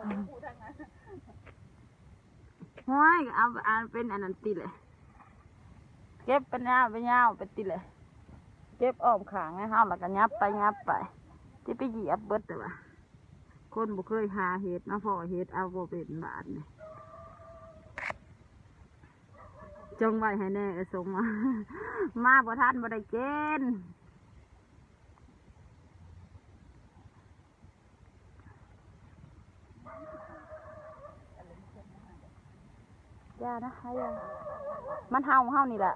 บ่ได้พูดทางนั้นห้อยเอาเอาเป็นอันนั้นติเลย เก็บเป็นยาวเป็นยาวเป็นติเลย เก็บอ้อมขางให้เฮาแล้วก็ยับไปยับไป ที่ไปเหยียบเบิดแต่ว่าคนบ่เคยหาเห็ดมาพอเห็ดเอาบ่เป็นบาทนี่จงไว้ให้แน่เออส่งมา มาบ่ทันบ่ได้เกณฑ์ ย่านะให้ยามันเฮาเฮานี่แหละ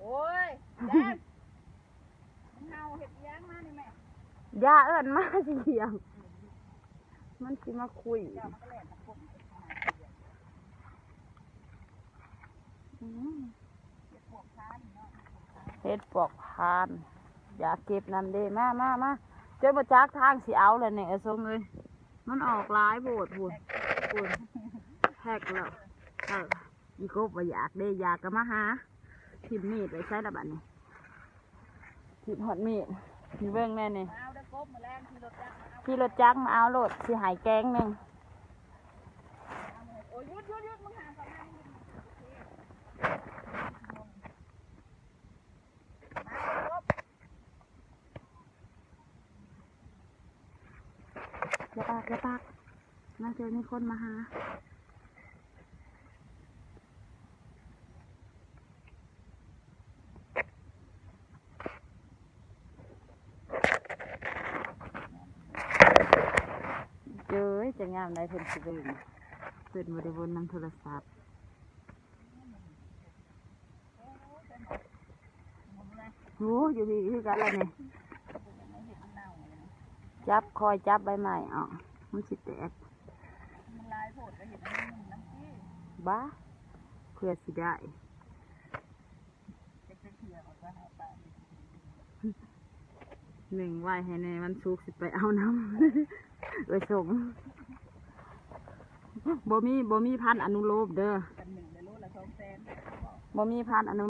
โอ้ยแจ๊บมึงเฮาเฮ็ดอิหยังมานี่แม่อย่าเอิ้นมาสิเดียวมันสิมาคุยเจ้ามันก็แล่นตะกุ่มอืมเฮ็ดพวกค้านเนาะเฮ็ดปอกพานอยากเก็บนั่นเด้มามามาเจอมาจากทางสิเอาเลยเนี่ยไอ้ทรงเลยมันออกหลายโบดบุญบุญแฮกแล้วเอออีกบว่าอยากเด้อยากก็มาหาทิมมีดไปใช้ระบัดนี่ทิมหอดมีดมีเบิ้งแน่นี่มาเอาเด้อกบมาแรงที่รถจักรมาเอาพี่รถจักรมาเอารถสิหายแกงหนึ่งเอามาโอ้ยหยุดหยุดหยุดมึงหาก่อนนะมึงมาเอากบอย่าปากอย่าปากน่าจะมีคนมาหา เจอจะงามได้เพิ่นสิเบิ่งเพิ่นบ่ได้บนนำโทรศัพท์โอ้อยู่ที่คือกันแล้วนี่จับคอยจับใบไม้เอ๋อมันสิแตกมันลายโพดก็เห็นน้ำขี้บ้าเพื่อสิได้หนึ่งไหวให้ในวันศุกสิไปเอาน้ำ ส่งบ่มีบ่มีพันธุ์อนุโลมเด้อกันหนึ่งในโลละสองแสนบ่มีพันธุ์อนุ